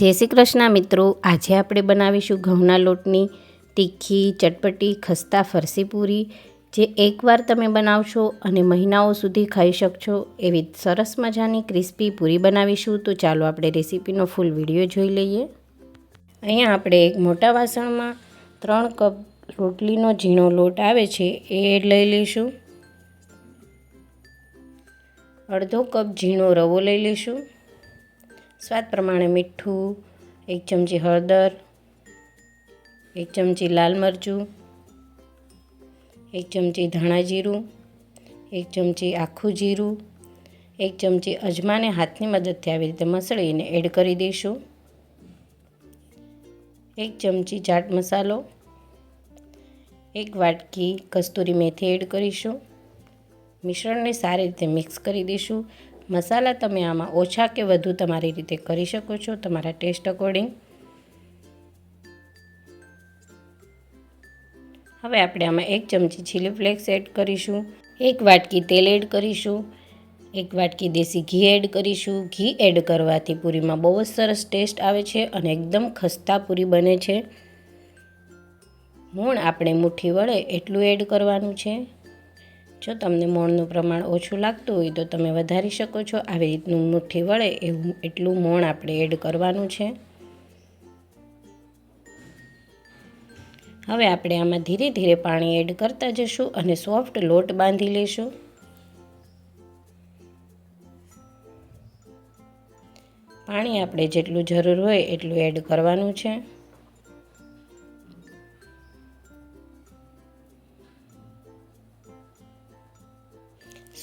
જય શ્રી કૃષ્ણ મિત્રો. આજે આપણે બનાવીશું ઘઉંના લોટની તીખી, ચટપટી, ખસ્તા ફરસી પૂરી, જે એકવાર તમે બનાવશો અને મહિનાઓ સુધી ખાઈ શકશો એવી સરસ મજાની ક્રિસ્પી પૂરી બનાવીશું. તો ચાલો આપણે રેસીપીનો ફૂલ વીડિયો જોઈ લઈએ. અહીંયા આપણે એક મોટા વાસણમાં ત્રણ કપ રોટલીનો ઝીણો લોટ આવે છે એ લઈ લઈશું. અડધો કપ ઝીણો રવો લઈ લઈશું. સ્વાદ પ્રમાણે મીઠું, એક ચમચી હળદર, એક ચમચી લાલ મરચું, એક ચમચી ધાણા જીરું, એક ચમચી આખું જીરું, એક ચમચી અજમાને હાથની મદદથી આવી રીતે મસળીને એડ કરી દઈશું. એક ચમચી ચાટ મસાલો, એક વાટકી કસ્તુરી મેથી એડ કરીશું. મિશ્રણને સારી રીતે મિક્સ કરી દઈશું. મસાલા તમે આમાં ઓછા કે વધુ તમારી રીતે કરી શકો છો? તમારા ટેસ્ટ અકોર્ડિંગ. હવે આપણે આમાં એક ચમચી ચીલી ફ્લેક્સ એડ કરીશું. એક વાટકી તેલ એડ કરીશું. એક વાટકી દેશી ઘી એડ કરીશું. ઘી એડ કરવાથી પૂરીમાં બહુ જ સરસ ટેસ્ટ આવે છે અને એકદમ ખસ્તા પૂરી બને છે. મૂણ આપણે મુઠ્ઠી વળે એટલું એડ કરવાનું છે. જો તમને મોણનું પ્રમાણ ઓછું લાગતું હોય તો તમે વધારી શકો છો. આવી રીતનું મુઠ્ઠી વળે એવું એટલું મોણ આપણે એડ કરવાનું છે. હવે આપણે આમાં ધીરે ધીરે પાણી એડ કરતા જશું અને સોફ્ટ લોટ બાંધી લઈશું પાણી આપણે જેટલું જરૂર હોય એટલું એડ કરવાનું છે.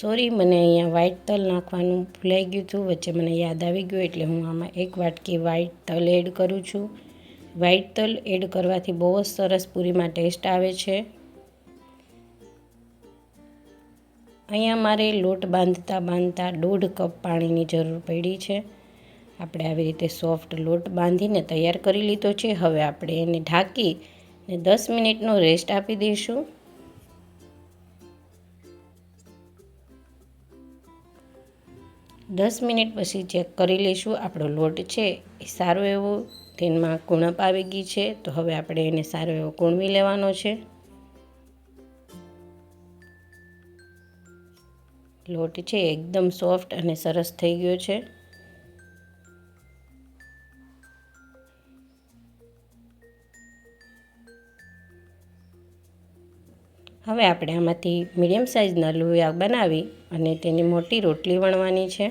સોરી, મને અહીંયા વ્હાઈટ તલ નાખવાનું ભૂલાઈ ગયું હતું. વચ્ચે મને યાદ આવી ગયું એટલે હું આમાં એક વાટકી વ્હાઈટ તલ એડ કરું છું. વ્હાઈટ તલ એડ કરવાથી બહુ જ સરસ પૂરીમાં ટેસ્ટ આવે છે. અહીંયા મારે લોટ બાંધતા બાંધતા દોઢ કપ પાણીની જરૂર પડી છે. આપણે આવી રીતે સોફ્ટ લોટ બાંધીને તૈયાર કરી લીધો છે. હવે આપણે એને ઢાંકી ને દસ મિનિટનો રેસ્ટ આપી દઈશું. દસ મિનિટ પછી ચેક કરી લઈશું આપણો લોટ છે એ સારો એવો તેમાં કુણપ આવી ગઈ છે તો હવે આપણે એને સારો એવો કૂણવી લેવાનો છે. લોટ છે એકદમ સોફ્ટ અને સરસ થઈ ગયો છે. હવે આપણે આમાંથી મીડિયમ સાઇઝના લુયા બનાવી અને તેની મોટી રોટલી વણવાની છે.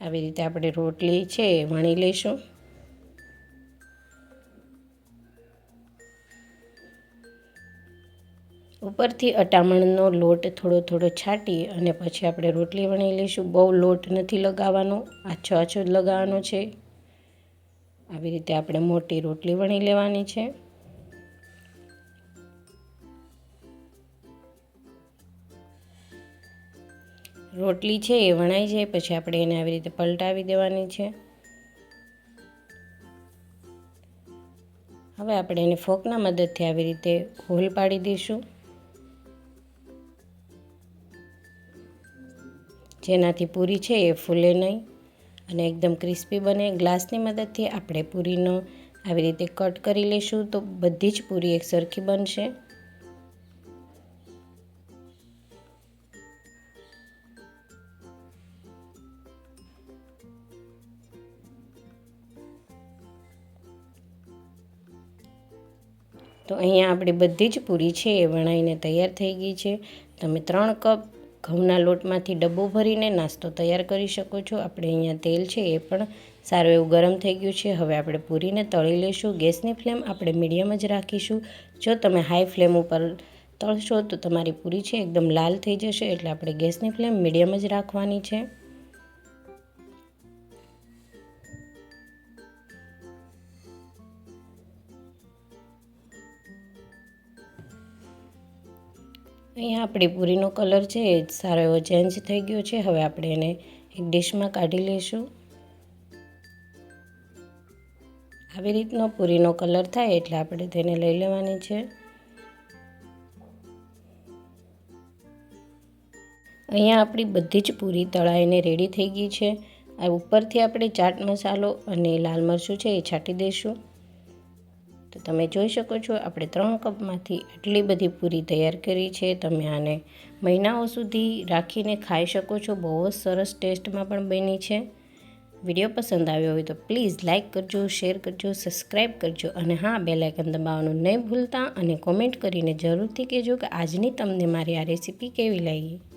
આવી રીતે આપણે રોટલી છે વણી લઈશું. ઉપરથી અટામણનો લોટ થોડો થોડો છાંટી અને પછી આપણે રોટલી વણી લઈશું. બહુ લોટ નથી લગાવવાનો. આછો આછો જ લગાવવાનો છે. આવી રીતે આપણે મોટી રોટલી વણી લેવાની છે. રોટલી છે એ વણાઈ જાય, પછી આપણે એને આવી રીતે પલટાવી દેવાની છે. હવે આપણે એને ફોકના મદદથી આવી રીતે હોલ પાડી દઈશું. જેનાથી પૂરી છે એ ફૂલે નહીં. અને એકદમ ક્રિસ્પી બને. ગ્લાસની મદદથી આપણે પૂરીનો આવી રીતે કટ કરી લઈશું તો બધી જ પૂરી એક સરખી બનશે. તો અહીંયા આપણી બધી જ પૂરી છે એ વણાઈને તૈયાર થઈ ગઈ છે. તમે ત્રણ કપ ઘઉંના લોટમાંથી ડબ્બો ભરીને નાસ્તો તૈયાર કરી શકો છો. આપણે અહીંયા તેલ છે એ પણ સારું એવું ગરમ થઈ ગયું છે. હવે આપણે પૂરીને તળી લઈશું. ગેસની ફ્લેમ આપણે મીડિયમ જ રાખીશું. જો તમે હાઈ ફ્લેમ ઉપર તળશો તો તમારી પૂરી છે એકદમ લાલ થઈ જશે. એટલે આપણે ગેસની ફ્લેમ મીડિયમ જ રાખવાની છે. અહીંયા આપણી પૂરીનો કલર છે, એ સારો એવો ચેન્જ થઈ ગયો છે. હવે આપણે એને એક ડીશમાં કાઢી લઈશું. આવી રીતનો પૂરીનો કલર થાય એટલે આપણે તેને લઈ લેવાની છે. અહીંયા આપણી બધી જ પૂરી તળાઈને રેડી થઈ ગઈ છે. આ ઉપરથી આપણે ચાટ મસાલો અને લાલ મરચું છે એ છાંટી દઈશું. તો તમે જોઈ શકો છો, આપણે ત્રણ કપમાંથી આટલી બધી પૂરી તૈયાર કરી છે. તમે આને મહિનાઓ સુધી રાખીને ખાઈ શકો છો. બહુ જ સરસ ટેસ્ટમાં પણ બની છે. વીડિયો પસંદ આવ્યો હોય તો પ્લીઝ લાઇક કરજો, શેર કરજો સબસ્ક્રાઈબ કરજો અને હા બે લાઇકન દબાવવાનું નહીં ભૂલતા અને કોમેન્ટ કરીને જરૂરથી કહેજો કે આજની તમને મારી આ રેસીપી કેવી લાગી.